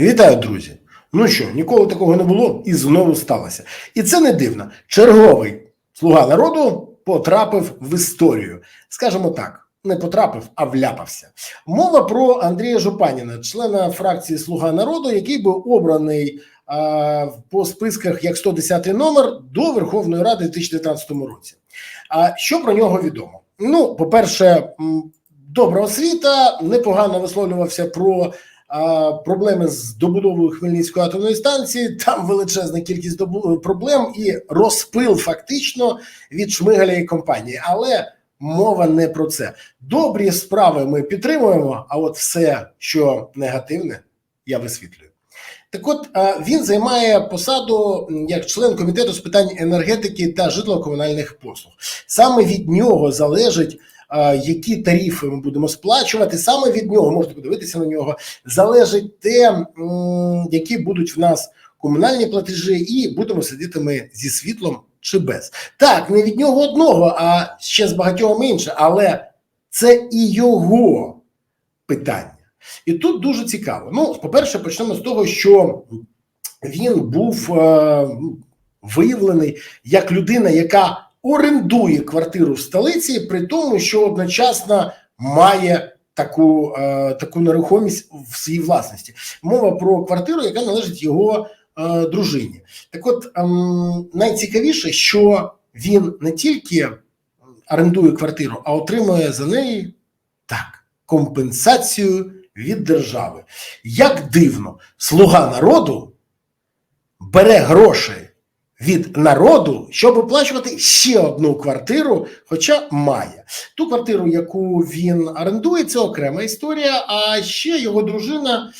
Вітаю, друзі! Ну що, ніколи такого не було і знову сталося. І це не дивно. Черговий слуга народу потрапив в історію. Скажімо так, не потрапив, а вляпався. Мова про Андрія Жупаніна, члена фракції Слуга народу, який був обраний а, по списках як 110 номер до Верховної Ради у 2019 році. А що про нього відомо? Ну, по-перше, добра освіта, непогано висловлювався про проблеми з добудовою Хмельницької атомної станції. Там величезна кількість добу- проблем і розпил фактично від Шмигаля і компанії. Але мова не про це. Добрі справи ми підтримуємо, а от все, що негативне, я висвітлюю. Так от він займає посаду як член комітету з питань енергетики та житлово-комунальних послуг. Саме від нього залежить, які тарифи ми будемо сплачувати. Саме від нього можете подивитися на нього. Залежить те, які будуть в нас комунальні платежі, і будемо сидіти ми зі світлом чи без. Так, не від нього одного, а ще з багатьом інше, але це і його питання. І тут дуже цікаво. Ну, по-перше, почнемо з того, що він був е, виявлений як людина, яка орендує квартиру в столиці, при тому, що одночасно має таку, е, таку нерухомість в своїй власності. Мова про квартиру, яка належить його е, дружині. Так, от ем, найцікавіше, що він не тільки орендує квартиру, а отримує за неї так компенсацію від держави. Як дивно, слуга народу бере гроші від народу, щоб оплачувати ще одну квартиру, хоча має. Ту квартиру, яку він орендує, це окрема історія. А ще його дружина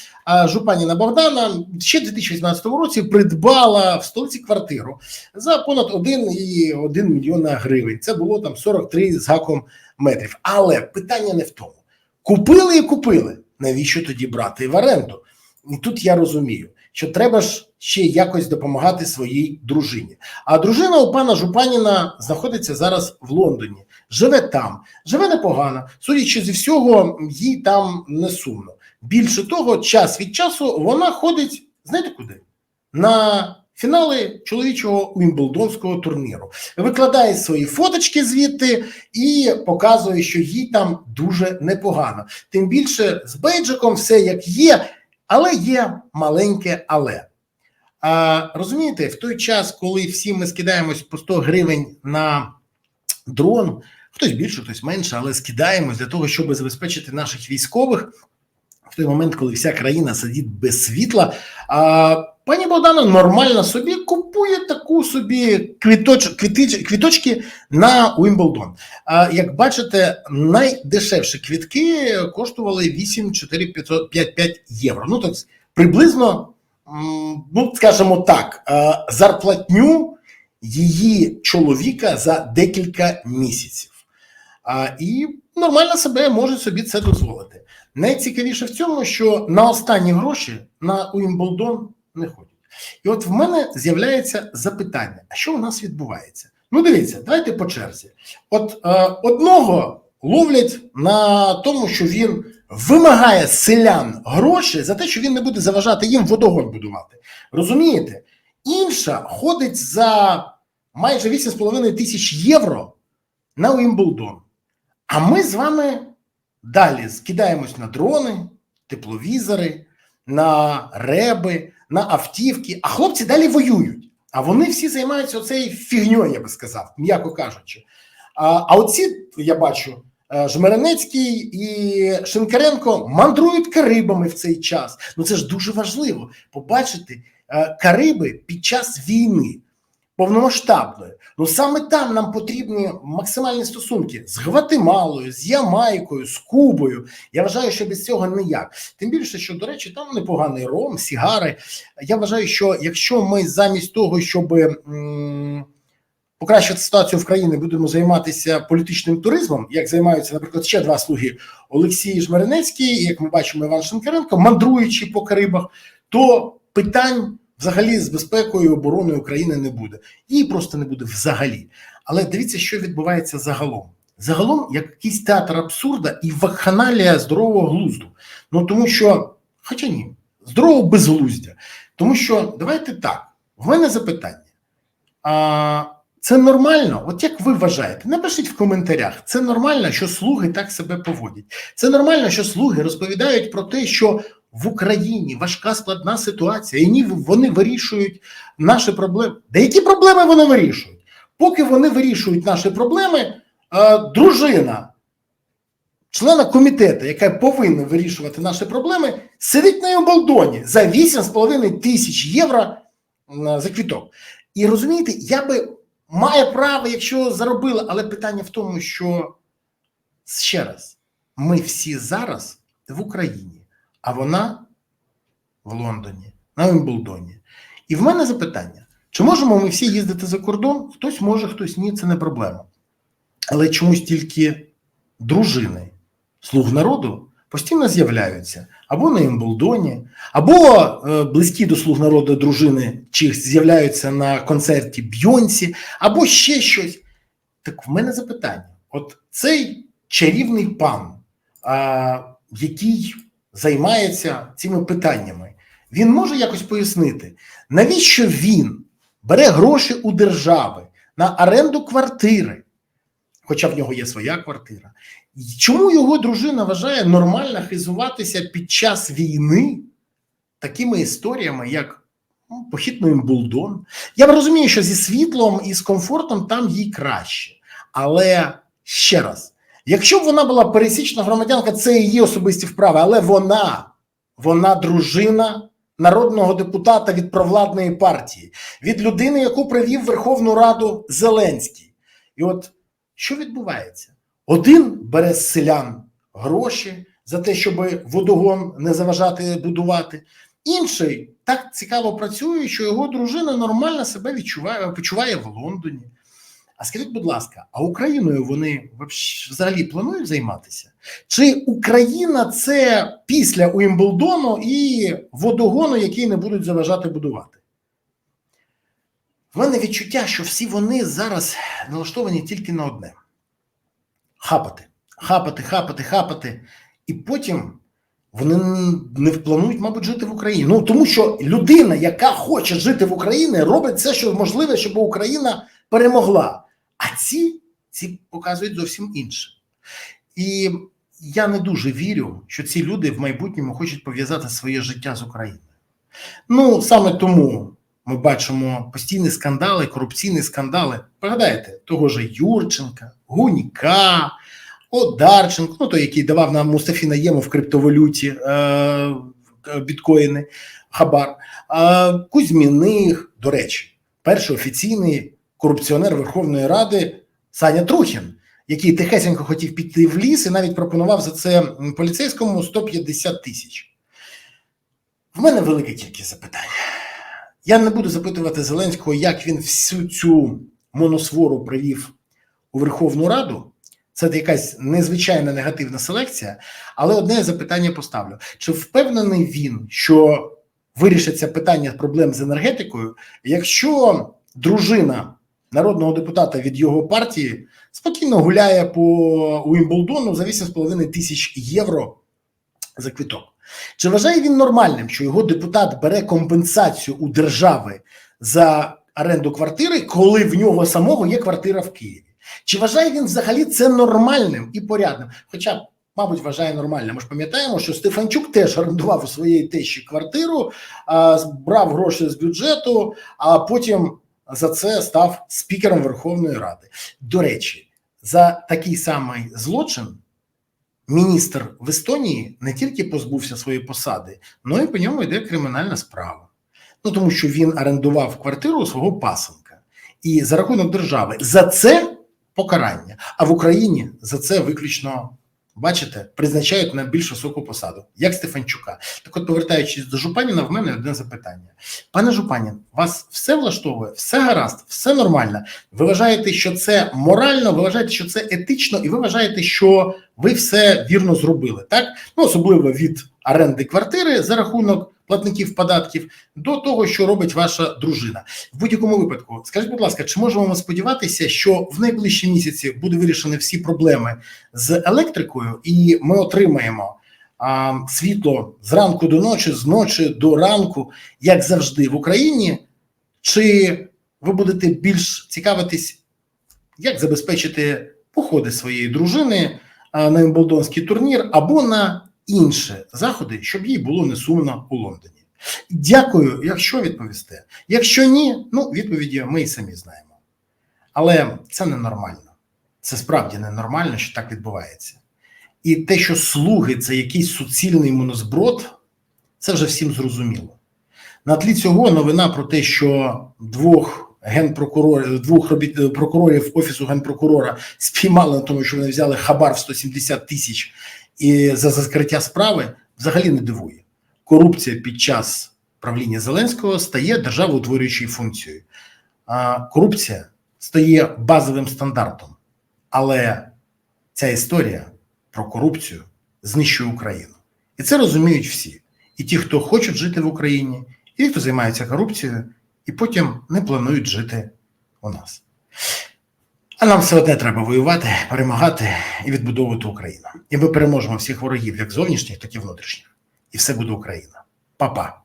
Жупаніна Богдана ще в 2018 році придбала в столиці квартиру за понад 1,1 мільйона гривень. Це було там 43 з гаком метрів. Але питання не в тому. Купили і купили. Навіщо тоді брати в оренду? Тут я розумію, що треба ж ще якось допомагати своїй дружині. А дружина у пана Жупаніна знаходиться зараз в Лондоні, живе там, живе непогано. Судячи зі всього, їй там не сумно. Більше того, час від часу вона ходить, знаєте куди? На фінали чоловічого Уімблдонського турніру. Викладає свої фоточки звідти і показує, що їй там дуже непогано. Тим більше з бейджиком все як є, але є маленьке але. А, розумієте, в той час, коли всі ми скидаємось по 100 гривень на дрон, хтось більше, хтось менше, але скидаємось для того, щоб забезпечити наших військових в той момент, коли вся країна сидить без світла. А пані Богдана нормально собі купує таку собі квіточ, квітич, квіточки на Уімблдон. А як бачите, найдешевші квітки коштували 8, 4, 5, 5 євро. Ну так приблизно, ну скажімо так, зарплатню її чоловіка за декілька місяців. А, і нормально себе може собі це дозволити. Найцікавіше в цьому, що на останні гроші на Уімблдон не ходять. І от в мене з'являється запитання: а що у нас відбувається? Ну, дивіться, давайте по черзі. От е, одного ловлять на тому, що він вимагає селян гроші за те, що він не буде заважати їм водогон будувати. Розумієте? Інша ходить за майже 8,5 тисяч євро на Уімблдон. А ми з вами далі скидаємось на дрони, тепловізори, на реби, на автівки, а хлопці далі воюють. А вони всі займаються оцею фігньою, я би сказав, м'яко кажучи. А, а оці, я бачу, е, Жмеренецький і Шинкаренко мандрують Карибами в цей час. Ну це ж дуже важливо побачити е, Кариби під час війни повномасштабної. Ну саме там нам потрібні максимальні стосунки з Гватемалою, з Ямайкою, з Кубою. Я вважаю, що без цього ніяк. Тим більше, що до речі, там непоганий ром, сігари. Я вважаю, що якщо ми замість того, щоб покращити ситуацію в країні, будемо займатися політичним туризмом, як займаються, наприклад, ще два слуги Олексій Жмеренецький, як ми бачимо, Іван Шенкаренко, мандруючи по Карибах, то питань взагалі з безпекою обороною України не буде. Її просто не буде взагалі. Але дивіться, що відбувається загалом. Загалом як якийсь театр абсурда і вакханалія здорового глузду. Ну тому що, хоча ні, здорового безглуздя. Тому що давайте так, в мене запитання. А, це нормально? От як ви вважаєте? Напишіть в коментарях. Це нормально, що слуги так себе поводять. Це нормально, що слуги розповідають про те, що в Україні важка складна ситуація, і ні, вони вирішують наші проблеми. Де які проблеми вони вирішують? Поки вони вирішують наші проблеми, е, дружина члена комітету, яка повинна вирішувати наші проблеми, сидить на Емблдоні за 8,5 тисяч євро за квіток. І розумієте, я би має право, якщо заробила, але питання в тому, що ще раз, ми всі зараз в Україні, а вона в Лондоні, на Емблдоні. І в мене запитання: чи можемо ми всі їздити за кордон? Хтось може, хтось ні, це не проблема. Але чомусь тільки дружини слуг народу постійно з'являються або на Емблдоні, або е, близькі до слуг народу дружини чи з'являються на концерті Бйонсі, або ще щось. Так в мене запитання: от цей чарівний пан, а, який займається цими питаннями, він може якось пояснити, навіщо він бере гроші у держави на оренду квартири, хоча в нього є своя квартира. Чому його дружина вважає нормально хизуватися під час війни такими історіями, як ну, похід на Імбулдон? Я розумію, що зі світлом і з комфортом там їй краще. Але ще раз, якщо б вона була пересічна громадянка, це її особисті вправи, але вона, вона дружина народного депутата від провладної партії, від людини, яку привів Верховну Раду Зеленський. І от що відбувається? Один бере з селян гроші за те, щоб водогон не заважати будувати. Інший так цікаво працює, що його дружина нормально себе відчуває, почуває в Лондоні. А скажіть, будь ласка, а Україною вони взагалі планують займатися? Чи Україна це після Уімблдону і водогону, який не будуть заважати будувати? В мене відчуття, що всі вони зараз налаштовані тільки на одне хапати, хапати, хапати, хапати, і потім вони не планують, мабуть, жити в Україні. Ну тому що людина, яка хоче жити в Україні, робить все, що можливе, щоб Україна перемогла. Ці, показують зовсім інше. І я не дуже вірю, що ці люди в майбутньому хочуть пов'язати своє життя з Україною. Ну саме тому. Ми бачимо постійні скандали, корупційні скандали. Пригадайте, того ж Юрченка, Гуніка, Одарченко, ну той, який давав нам Мустафі Наєму в криптовалюті е, біткоїни, Хабар, е, Кузьміних, до речі, перший офіційний корупціонер Верховної Ради Саня Трухін, який тихесенько хотів піти в ліс і навіть пропонував за це поліцейському 150 тисяч. В мене велике кількість запитань. Я не буду запитувати Зеленського, як він всю цю моносвору привів у Верховну Раду. Це якась незвичайна негативна селекція. Але одне запитання поставлю: чи впевнений він, що вирішиться питання проблем з енергетикою, якщо дружина народного депутата від його партії спокійно гуляє по Уімблдону за 8,5 тисяч євро за квіток? Чи вважає він нормальним, що його депутат бере компенсацію у держави за оренду квартири, коли в нього самого є квартира в Києві? Чи вважає він взагалі це нормальним і порядним? Хоча, мабуть, вважає нормальним. Ми ж пам'ятаємо, що Стефанчук теж орендував у своєї тещі квартиру, брав гроші з бюджету, а потім за це став спікером Верховної Ради. До речі, за такий самий злочин. Міністр в Естонії не тільки позбувся своєї посади, але й по ньому йде кримінальна справа. Ну тому що він орендував квартиру у свого пасенка, і за рахунок держави за це покарання. А в Україні за це виключно бачите призначають на більш високу посаду, як Стефанчука. Так, от, повертаючись до Жупаніна, в мене одне запитання. Пане Жупанін, вас все влаштовує, все гаразд, все нормально. Ви вважаєте, що це морально, ви вважаєте, що це етично, і ви вважаєте, що ви все вірно зробили, так? Ну, особливо від оренди квартири за рахунок платників податків до того, що робить ваша дружина. В будь-якому випадку, скажіть, будь ласка, чи можемо ми сподіватися, що в найближчі місяці буде вирішені всі проблеми з електрикою, і ми отримаємо а, світло зранку до ночі, з ночі до ранку, як завжди в Україні, чи ви будете більш цікавитись, як забезпечити походи своєї дружини на Емблдонський турнір або на інші заходи, щоб їй було не сумно у Лондоні? Дякую, якщо відповісте. Якщо ні, ну відповіді ми і самі знаємо. Але це ненормально. Це справді ненормально, що так відбувається. І те, що слуги це якийсь суцільний монозброд, це вже всім зрозуміло. На тлі цього новина про те, що двох генпрокурорів, двох робіт прокурорів офісу генпрокурора спіймали на тому, що вони взяли хабар в 170 тисяч і за закриття справи, взагалі не дивує. Корупція під час правління Зеленського стає державоутворюючою функцією. Корупція стає базовим стандартом. Але ця історія про корупцію знищує Україну. І це розуміють всі. І ті, хто хочуть жити в Україні, і ті, хто займається корупцією, і потім не планують жити у нас. А нам все одне треба воювати, перемагати і відбудовувати Україну. І ми переможемо всіх ворогів, як зовнішніх, так і внутрішніх. І все буде Україна. Па-па.